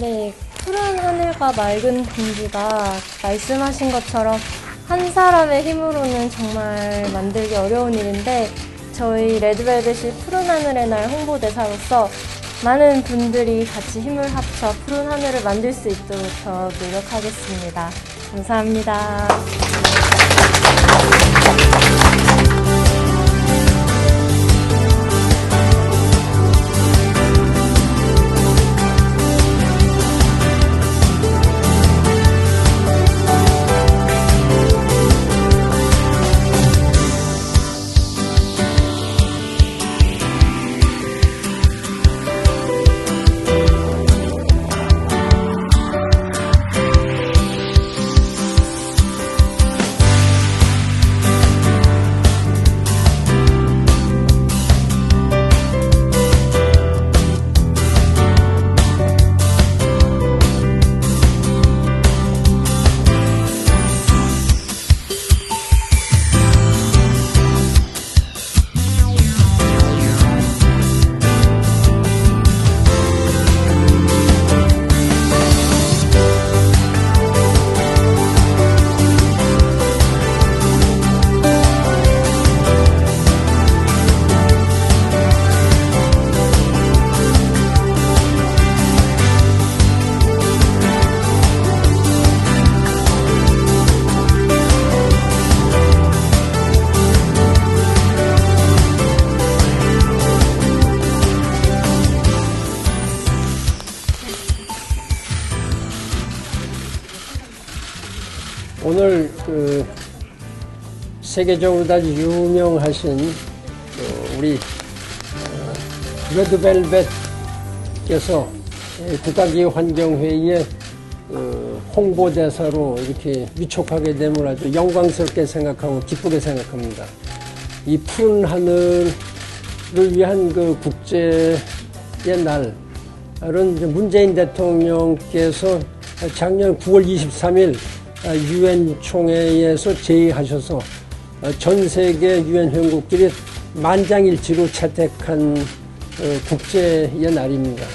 네, 푸른 하늘과 맑은 공기가 말씀하신 것처럼 한 사람의 힘으로는 정말 만들기 어려운 일인데 저희 레드벨벳이 푸른 하늘의 날 홍보대사로서 많은 분들이 같이 힘을 합쳐 푸른 하늘을 만들 수 있도록 더 노력하겠습니다. 감사합니다. 오늘 그 세계적으로 아주 유명하신 그 우리 어, 레드벨벳께서 국가기후환경회의의 그 홍보대사로 이렇게 위촉하게 됨을 아주 영광스럽게 생각하고 기쁘게 생각합니다. 이 푸른 하늘을 위한 그 국제의 날은 문재인 대통령께서 작년 9월 23일 유엔 총회에서 제의하셔서 전 세계 유엔 회원국들이 만장일치로 채택한 어, 국제의 날입니다.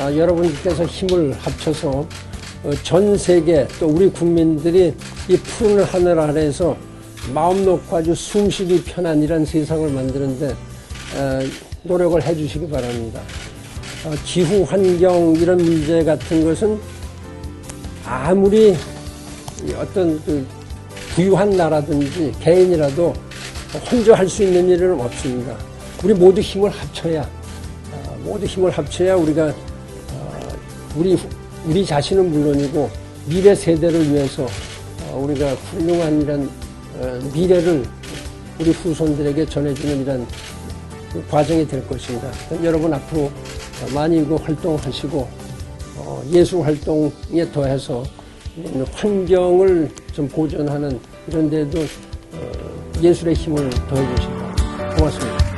아, 여러분께서 힘을 합쳐서 어, 전 세계 또 우리 국민들이 이 푸른 하늘 아래에서 마음 놓고 아주 숨쉬기 편한 이런 세상을 만드는데 어, 노력을 해주시기 바랍니다. 어, 기후 환경 이런 문제 같은 것은 아무리 이 어떤 그 부유한 나라든지 개인이라도 혼자 할 수 있는 일은 없습니다. 우리 모두 힘을 합쳐야 어, 모두 힘을 합쳐야 우리가 어, 우리 우리 자신은 물론이고 미래 세대를 위해서 어, 우리가 훌륭한 이런 어, 미래를 우리 후손들에게 전해주는 이런 그 과정이 될 것입니다. 여러분 앞으로 많이 그 활동하시고 어, 예술 활동에 더해서 환경을 좀 보존하는 이런 데도 어, 예술의 힘을 더해 주시기 바랍니다. 고맙습니다.